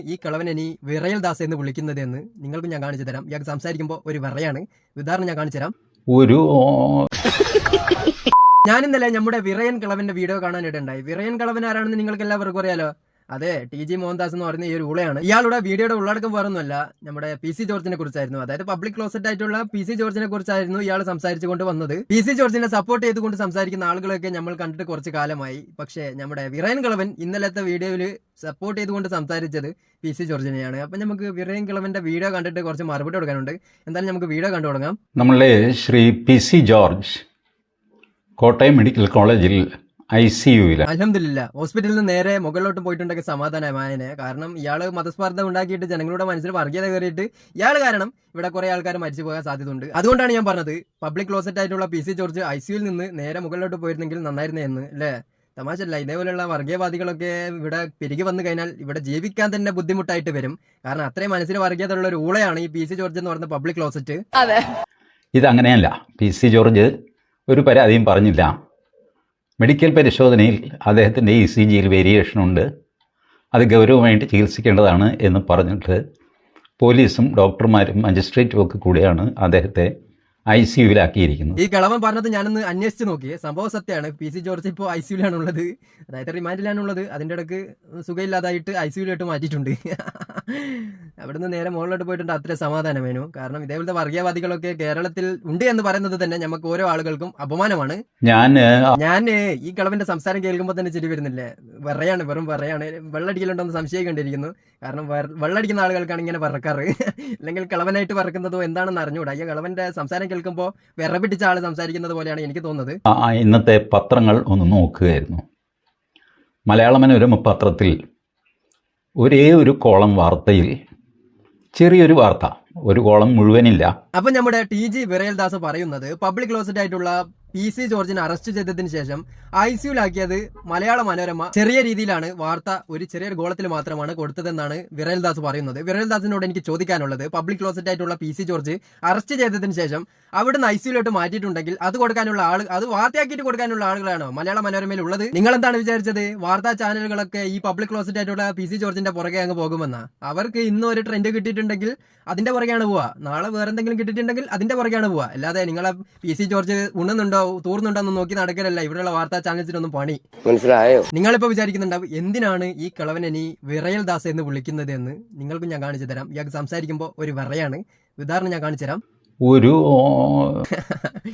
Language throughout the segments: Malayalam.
ഈ കിളവനെ ഇനി വിറയൽ ദാസ് എന്ന് വിളിക്കുന്നത് എന്ന് നിങ്ങൾക്ക് ഞാൻ കാണിച്ചു തരാം. ഇയാൾക്ക് സംസാരിക്കുമ്പോൾ ഒരു വിറയാണ്. ഉദാഹരണം ഞാൻ കാണിച്ചു തരാം. ഒരു ഞാൻ ഇന്നലെ നമ്മുടെ വിറയൻ കിളവന്റെ വീഡിയോ കാണാനിടണ്ടായി വിറയൻ കിളവൻ ആരാണെന്ന് നിങ്ങൾക്ക് എല്ലാവർക്കും അറിയാലോ? അതെ ടി ജി മോഹൻദാസ് എന്ന് പറയുന്ന ഈ ഒരു ഉളയാണ് ഇയാളുടെ വീഡിയോയുടെ ഉള്ളടക്കം വേറൊന്നുമല്ല. നമ്മുടെ പി സി ജോർജിനെ കുറിച്ചായിരുന്നു. അതായത് പബ്ലിക് ക്ലോസറ്റ് ആയിട്ടുള്ള പി സി ജോർജിനെ കുറിച്ചായിരുന്നു ഇയാൾ സംസാരിച്ചുകൊണ്ട് വന്നത്. പി സി ജോർജിനെ സപ്പോർട്ട് ചെയ്തുകൊണ്ട് സംസാരിക്കുന്ന ആളുകളൊക്കെ നമ്മൾ കണ്ടിട്ട് കുറച്ച് കാലമായി. പക്ഷേ നമ്മുടെ വിറയൻ കളവൻ ഇന്നലത്തെ വീഡിയോയിൽ സപ്പോർട്ട് ചെയ്തുകൊണ്ട് സംസാരിച്ചത് പി സി ജോർജിനെയാണ്. അപ്പം നമുക്ക് വിറയൻ കളവന്റെ വീഡിയോ കണ്ടിട്ട് കുറച്ച് മറുപടി കൊടുക്കാനുണ്ട്. എന്തായാലും നമുക്ക് വീഡിയോ കണ്ടു തുടങ്ങാം. നമ്മളെ Shri P C George Kottayam medical കോളേജിൽ ഐ സി യുവിലാണ് അലഹമില്ല ഹോസ്പിറ്റലിൽ നിന്ന് നേരെ മുകളിലോട്ട് പോയിട്ടുണ്ടെങ്കിൽ സമാധാനമായനെ കാരണം ഇയാൾ മതസ്പർദ്ധ ഉണ്ടാക്കിയിട്ട് ജനങ്ങളുടെ മനസ്സിൽ വർഗീയത കയറിയിട്ട് ഇയാൾ കാരണം ഇവിടെ കുറെ ആൾക്കാർ മരിച്ചു പോകാൻ സാധ്യതയുണ്ട്. അതുകൊണ്ടാണ് ഞാൻ പറഞ്ഞത് പബ്ലിക് ക്ലോസറ്റ് ആയിട്ടുള്ള പി സി ജോർജ് ഐ സിയുയിൽ നിന്ന് നേരെ മുകളിലോട്ട് പോയിരുന്നെങ്കിൽ നന്നായിരുന്നു എന്ന് അല്ലേ? തമാശല്ല ഇതേപോലെയുള്ള വർഗീയവാദികളൊക്കെ ഇവിടെ പെരുകി വന്നു കഴിഞ്ഞാൽ ഇവിടെ ജീവിക്കാൻ തന്നെ ബുദ്ധിമുട്ടായിട്ട് വരും. കാരണം അത്രയും മനസ്സിൽ വർഗീയത ഉള്ള ഒരു ഊളയാണ് ഈ പി സി ജോർജ് എന്ന് പറയുന്ന പബ്ലിക് ക്ലോസറ്റ് ഇത് അങ്ങനെയല്ല പി സി ജോർജ് ഒരു പരാതിയും പറഞ്ഞില്ല. മെഡിക്കൽ പരിശോധനയിൽ അദ്ദേഹത്തിന്റെ ഇ സി ജിയിൽ വേരിയേഷൻ ഉണ്ട്. അത് ഗൗരവമായിട്ട് ചികിത്സിക്കേണ്ടതാണ് എന്ന് പറഞ്ഞിട്ട് പോലീസും ഡോക്ടർമാരും മജിസ്ട്രേറ്റും ഒക്കെ കൂടിയാണ് അദ്ദേഹത്തെ ഐ സി യുവിലാക്കിയിരിക്കുന്നത്. ഈ കളവൻ പറഞ്ഞത് ഞാനൊന്ന് അന്വേഷിച്ച് നോക്കി സംഭവം സത്യമാണ്. പി സി ജോർജ് ഇപ്പോൾ ഐ സിയുലാണുള്ളത് അതായത് റിമാൻഡിലാണുള്ളത് അതിന്റെ ഇടയ്ക്ക് സുഖമില്ലാതായിട്ട് ഐ സിയുലായിട്ട് മാറ്റിയിട്ടുണ്ട്. അവിടുന്ന് നേരെ മുകളിലോട്ട് പോയിട്ടുണ്ട്. അത്ര സമാധാനമേനു കാരണം ഇതേപോലത്തെ വർഗീയവാദികളൊക്കെ കേരളത്തിൽ ഉണ്ട് എന്ന് പറയുന്നത് തന്നെ നമുക്ക് ഓരോ ആളുകൾക്കും അപമാനമാണ്. ഞാൻ ഞാൻ ഈ കളവിന്റെ സംസാരം കേൾക്കുമ്പോൾ തന്നെ ചിരി വരുന്നില്ലേ? വെറയാണ് വെറും വെറയാണ്. സംശയം സംശയിക്കേണ്ടിയിരിക്കുന്നു. കാരണം വെള്ളടിക്കുന്ന ആളുകൾക്കാണ് ഇങ്ങനെ പറക്കാറ് അല്ലെങ്കിൽ കളവനായിട്ട് പറക്കുന്നതോ എന്താണെന്ന് അറിഞ്ഞുകൂടാ ഈ കളവന്റെ സംസാരം കേൾക്കുമ്പോൾ വിറപിടിച്ച ആൾ സംസാരിക്കുന്നത് പോലെയാണ് എനിക്ക് തോന്നുന്നത്. ഇന്നത്തെ പത്രങ്ങൾ ഒന്ന് നോക്കുകയായിരുന്നു. മലയാള മനോരമ പത്രത്തിൽ ഒരേ ഒരു കോളം വാർത്തയിൽ ചെറിയൊരു വാർത്ത. ഒരു കോളം മുഴുവനില്ല. അപ്പൊ നമ്മുടെ ടി ജി വിറയൽദാസ് പറയുന്നത് പബ്ലിക് ക്ലോസഡ് ആയിട്ടുള്ള പി സി ജോർജിനെ അറസ്റ്റ് ചെയ്തതിന് ശേഷം ഐ സിയുലാക്കിയത് മലയാള മനോരമ. ചെറിയ രീതിയിലാണ് വാർത്ത ഒരു ചെറിയൊരു ഗോളത്തിൽ മാത്രമാണ് കൊടുത്തതെന്നാണ് വിരൽദാസ് പറയുന്നത്. വിരൽദാസിനോട് എനിക്ക് ചോദിക്കാനുള്ളത് പബ്ലിക് ക്ലോസറ്റ് ആയിട്ടുള്ള പി സി ജോർജ് അറസ്റ്റ് ചെയ്തതിന് ശേഷം അവിടുന്ന് ഐ സിയിലോട്ട് മാറ്റിയിട്ടുണ്ടെങ്കിൽ അത് കൊടുക്കാനുള്ള ആൾ അത് വാർത്തയാക്കിയിട്ട് കൊടുക്കാനുള്ള ആളുകളാണോ മലയാള മനോരമയിൽ ഉള്ളത്? നിങ്ങൾ എന്താണ് വിചാരിച്ചത്? വാർത്താ ചാനലുകളൊക്കെ ഈ പബ്ലിക് ക്ലോസറ്റ് ആയിട്ടുള്ള പി സി ജോർജിന്റെ പുറകെ അങ്ങ് പോകുമെന്നാ? അവർക്ക് ഇന്ന് ഒരു ട്രെൻഡ് കിട്ടിയിട്ടുണ്ടെങ്കിൽ അതിന്റെ പുറകെയാണ് പോവുക. നാളെ വേറെ എന്തെങ്കിലും കിട്ടിയിട്ടുണ്ടെങ്കിൽ അതിന്റെ പുറകെയാണ് പോവുക. അല്ലാതെ നിങ്ങളെ പി സി ജോർജ് ഉണ്ണുന്നുണ്ടോ തൂർന്നുണ്ടോ എന്ന് നോക്കി നടക്കലല്ല. ഇവിടെയുള്ള വാർത്താ ചാനൽസിനൊന്നും പണി. മനസ്സിലായോ? നിങ്ങളിപ്പോ വിചാരിക്കുന്നുണ്ടാവും എന്തിനാണ് ഈ കിളവനെ വിറയൽ ദാസ് എന്ന് വിളിക്കുന്നത് എന്ന് നിങ്ങൾക്കും ഞാൻ കാണിച്ചു തരാം. ഇയാൾക്ക് സംസാരിക്കുമ്പോൾ ഒരു വിറയാണ്. ഉദാഹരണം ഞാൻ കാണിച്ചു തരാം. ഒരു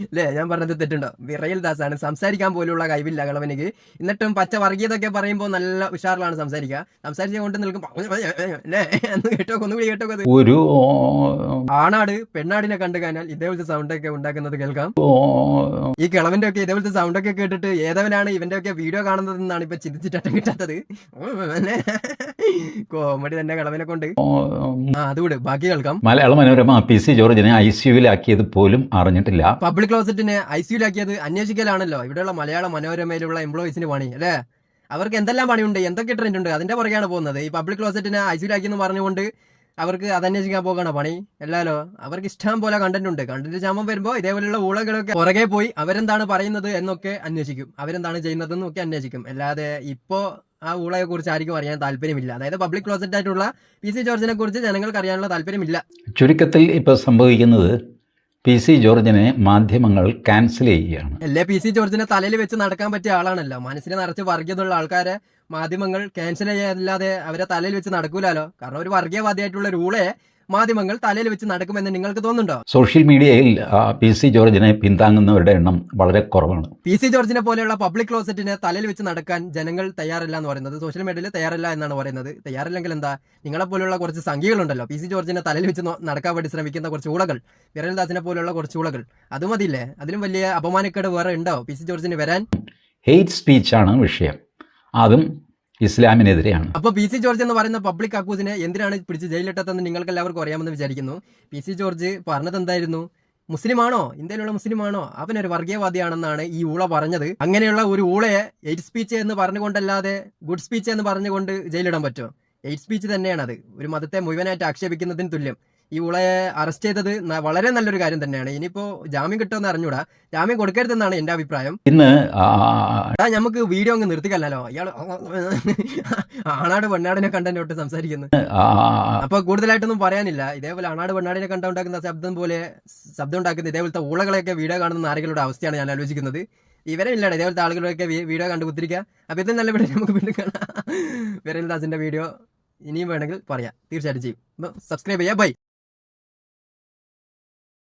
അല്ലേ ഞാൻ പറഞ്ഞത് തെറ്റുണ്ടോ? വിറയൽ ദാസാണ്. സംസാരിക്കാൻ പോലുള്ള കഴിവില്ല കളവനിക്ക് എന്നിട്ടും പച്ച വർഗീയതൊക്കെ പറയുമ്പോൾ നല്ല ഉഷാറിലാണ് സംസാരിക്കുക. സംസാരിച്ച കൊണ്ട് നിൽക്കും കേട്ടോ ഒന്നുകൂടി കേട്ടോ ഒരു ആണാട് പെണ്ണാടിനെ കണ്ടു കഴിഞ്ഞാൽ ഇതേപോലത്തെ സൗണ്ട് ഒക്കെ ഉണ്ടാക്കുന്നത് കേൾക്കാം. ഈ കിളവന്റെ ഒക്കെ ഇതേപോലത്തെ സൗണ്ട് ഒക്കെ കേട്ടിട്ട് ഏതവനാണ് ഇവന്റെ ഒക്കെ വീഡിയോ കാണുന്നതെന്നാണ് ഇപ്പൊ ചിന്തിച്ചിട്ട് കിട്ടാത്തത്? കോമഡി തന്നെ കളവിനെ കൊണ്ട് അതുകൂടെ ബാക്കി കേൾക്കാം. മലയാള മനോരമ പി സി ജോർജിനെ ഐ സി യുവിലാക്കിയത് പോലും അറിഞ്ഞിട്ടില്ല. പബ്ലിക് ക്ലോസറ്റിനെ ഐ സിയുലാക്കിയത് അന്വേഷിക്കലാണല്ലോ. ഇവിടെയുള്ള മലയാള മനോരമയിലുള്ള എംപ്ലോയീസിന് പണി അല്ലേ? അവർക്ക് എന്തെല്ലാം പണിയുണ്ട്? എന്തൊക്കെ ട്രെൻഡ് ഉണ്ട്? അതിന്റെ പുറകെയാണ് പോകുന്നത്. ഈ പബ്ലിക് ക്ലോസറ്റിനെ ഐ സിയിലാക്കി എന്ന് പറഞ്ഞുകൊണ്ട് അവർക്ക് അത് അന്വേഷിക്കാൻ പോകണ പണി എല്ലാലോ അവർക്ക് ഇഷ്ടം പോലെ കണ്ടന്റ് ഉണ്ട്. കണ്ടന്റ് ക്ഷാമം വരുമ്പോൾ ഇതേപോലെയുള്ള ഊളകളൊക്കെ പുറകെ പോയി അവരെന്താണ് പറയുന്നത് എന്നൊക്കെ അന്വേഷിക്കും. അവരെന്താണ് ചെയ്യുന്നത് എന്നൊക്കെ അന്വേഷിക്കും. അല്ലാതെ ഇപ്പോ ആ ഊളയെ കുറിച്ച് ആർക്കും അറിയാൻ താല്പര്യമില്ല. അതായത് പബ്ലിക് ക്ലോസറ്റ് ആയിട്ടുള്ള പി സി ജോർജിനെ കുറിച്ച് ജനങ്ങൾക്ക് അറിയാനുള്ള താല്പര്യമില്ല. ചുരുക്കത്തിൽ ഇപ്പോൾ സംഭവിക്കുന്നത് പി സി ജോർജിനെ മാധ്യമങ്ങൾ ക്യാൻസൽ ചെയ്യുകയാണ്. അല്ലേ? പി സി ജോർജിനെ തലയിൽ വെച്ച് നടക്കാൻ പറ്റിയ ആളാണല്ലോ. മനസ്സിനെ നിറച്ച് വർഗീയതയുള്ള ആൾക്കാരെ മാധ്യമങ്ങൾ ക്യാൻസൽ ചെയ്യാതെ അവരെ തലയിൽ വെച്ച് നടക്കൂലല്ലോ കാരണം ഒരു വർഗീയവാദിയായിട്ടുള്ള ഒരു ഊളെ മാധ്യമങ്ങൾ തലയിൽ വെച്ച് നടക്കുമെന്ന് നിങ്ങൾക്ക് തോന്നുന്നുണ്ടോ? സോഷ്യൽ മീഡിയയിൽ പി സി ജോർജിനെ പിന്താങ്ങുന്നവരുടെ എണ്ണം വളരെ കുറവാണ്. പി സി ജോർജിനെ പോലെയുള്ള പബ്ലിക് ക്ലോസറ്റിനെ തലയിൽ വെച്ച് നടക്കാൻ ജനങ്ങൾ തയ്യാറല്ല എന്ന് പറയുന്നത് സോഷ്യൽ മീഡിയയിൽ തയ്യാറല്ല എന്നാണ് പറയുന്നത്. തയ്യാറില്ലെങ്കിൽ എന്താ? നിങ്ങളെ പോലെയുള്ള കുറച്ച് സംഖ്യകളുണ്ടല്ലോ. പി സി ജോർജിനെ തലയിൽ വെച്ച് നടക്കാൻ വേണ്ടി ശ്രമിക്കുന്ന കുറച്ച് ഊളകൾ വിരൽദാസിനെ പോലെയുള്ള കുറച്ച് ഊളകൾ അത് മതിയില്ലേ? അതിലും വലിയ അപമാനക്കേട് വേറെ ഉണ്ടോ പി സി ജോർജിന് വരാൻ? ഹെയ്റ്റ് സ്പീച്ചാണ് വിഷയം. അതും ഇസ്ലാമിനെതിരെയാണ്. അപ്പൊ പി സി ജോർജ് എന്ന് പറയുന്ന പബ്ലിക് അക്കൂസിനെ എന്തിനാണ് പിടിച്ച് ജയിലിലിട്ടതെന്ന് നിങ്ങൾക്ക് എല്ലാവർക്കും അറിയാമെന്ന് വിചാരിക്കുന്നു. പി സി ജോർജ് പറഞ്ഞത് എന്തായിരുന്നു മുസ്ലിമാണോ? ഇന്ത്യയിലുള്ള മുസ്ലിമാണോ? അവനൊരു വർഗീയവാദിയാണെന്നാണ് ഈ ഊള പറഞ്ഞത്. അങ്ങനെയുള്ള ഒരു ഊളയെ എയ്റ്റ് സ്പീച്ച് എന്ന് പറഞ്ഞുകൊണ്ടല്ലാതെ ഗുഡ് സ്പീച്ച് എന്ന് പറഞ്ഞുകൊണ്ട് ജയിലിടാൻ പറ്റുമോ? എയ്റ്റ് സ്പീച്ച് തന്നെയാണ് അത് ഒരു മതത്തെ മുഴുവനായിട്ട് ആക്ഷേപിക്കുന്നതിന് തുല്യം. ഈ ഉളയെ അറസ്റ്റ് ചെയ്തത് വളരെ നല്ലൊരു കാര്യം തന്നെയാണ്. ഇനിയിപ്പോ ജാമ്യം കിട്ടുമെന്ന് അറിഞ്ഞൂടാ. ജാമ്യം കൊടുക്കരുതെന്നാണ് എന്റെ അഭിപ്രായം. ഇന്ന് നമുക്ക് വീഡിയോ അങ്ങ് നിർത്തിക്കല്ലോ ഇയാൾ ആണാട് പെണ്ണാടിനെ കണ്ടോട്ട് സംസാരിക്കുന്നത് ആ, അപ്പൊ കൂടുതലായിട്ടൊന്നും പറയാനില്ല. ഇതേപോലെ ആണാട് പെണ്ണാടിനെ കണ്ടുണ്ടാക്കുന്ന ശബ്ദം പോലെ ശബ്ദം ഉണ്ടാക്കുന്ന ഇതേപോലത്തെ ഊളകളെയൊക്കെ വീഡിയോ കാണുന്ന ആരെങ്കിലും അവസ്ഥയാണ് ഞാൻ ആലോചിക്കുന്നത്. ഇവരെ ഇല്ലാണ്ട് ഇതേപോലത്തെ ആളുകളൊക്കെ വീഡിയോ കണ്ട് കുത്തിരിക്കുക അപ്പൊ ഇതിൽ നല്ല വീഡിയോ നമുക്ക് വീണ്ടും കാണാം. വിരൽദാസിന്റെ വീഡിയോ ഇനിയും വേണമെങ്കിൽ പറയാം. തീർച്ചയായിട്ടും ചെയ്യും. സബ്സ്ക്രൈബ് ചെയ്യാം. ബൈ